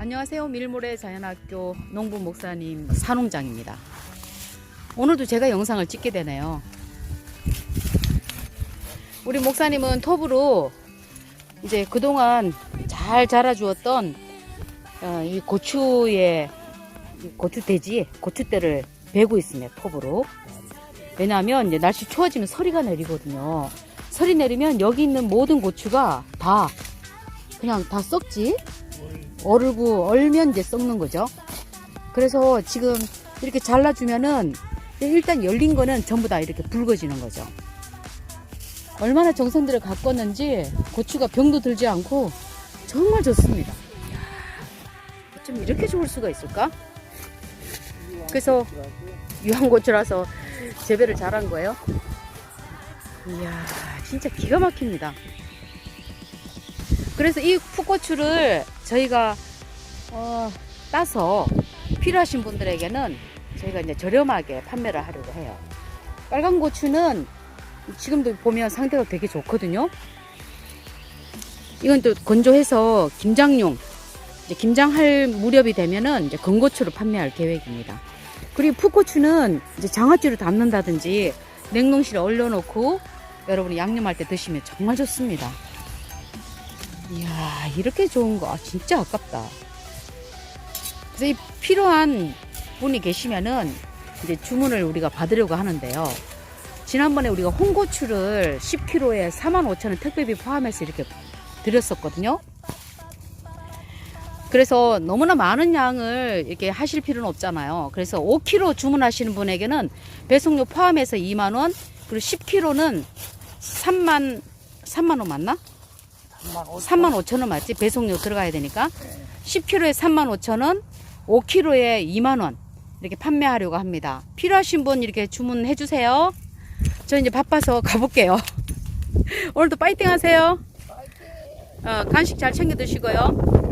안녕하세요. 밀모래 자연학교 농부 목사님 산홍장입니다. 오늘도 제가 영상을 찍게 되네요. 우리 목사님은 톱으로 이제 그동안 잘 자라주었던 어, 이 고추의 이 고추돼지, 고추대를 베고 있습니다. 톱으로. 왜냐하면 이제 날씨 추워지면 서리가 내리거든요. 서리 내리면 여기 있는 모든 고추가 다 그냥 다 썩지. 얼고 얼면 이제 썩는 거죠. 그래서 지금 이렇게 잘라주면은 일단 열린 거는 전부 다 이렇게 붉어지는 거죠. 얼마나 정성들을 가꿨는지 고추가 병도 들지 않고 정말 좋습니다. 좀 이렇게 좋을 수가 있을까? 그래서 유황고추라서 재배를 잘한 거예요. 이야, 진짜 기가 막힙니다. 그래서 이 풋고추를 저희가 어, 따서 필요하신 분들에게는 저희가 이제 저렴하게 판매를 하려고 해요. 빨간 고추는 지금도 보면 상태가 되게 좋거든요. 이건 또 건조해서 김장용, 이제 김장할 무렵이 되면은 이제 건고추를 판매할 계획입니다. 그리고 풋고추는 이제 장아찌로 담는다든지 냉동실에 얼려놓고 여러분이 양념할 때 드시면 정말 좋습니다. 이야, 이렇게 좋은 거 아, 진짜 아깝다. 그래서 이 필요한 분이 계시면은 이제 주문을 우리가 받으려고 하는데요. 지난번에 우리가 홍고추를 10kg에 45,000원 택배비 포함해서 이렇게 드렸었거든요. 그래서 너무나 많은 양을 이렇게 하실 필요는 없잖아요. 그래서 5kg 주문하시는 분에게는 배송료 포함해서 2만 원, 그리고 10kg는 3만 3만 원 맞나? 3만 5천 원 맞지? 배송료 들어가야 되니까. 10kg에 3만 5천 원, 5kg에 2만 원 이렇게 판매하려고 합니다. 필요하신 분 이렇게 주문해 주세요. 저 이제 바빠서 가볼게요. 오늘도 파이팅 하세요. 어, 간식 잘 챙겨 드시고요.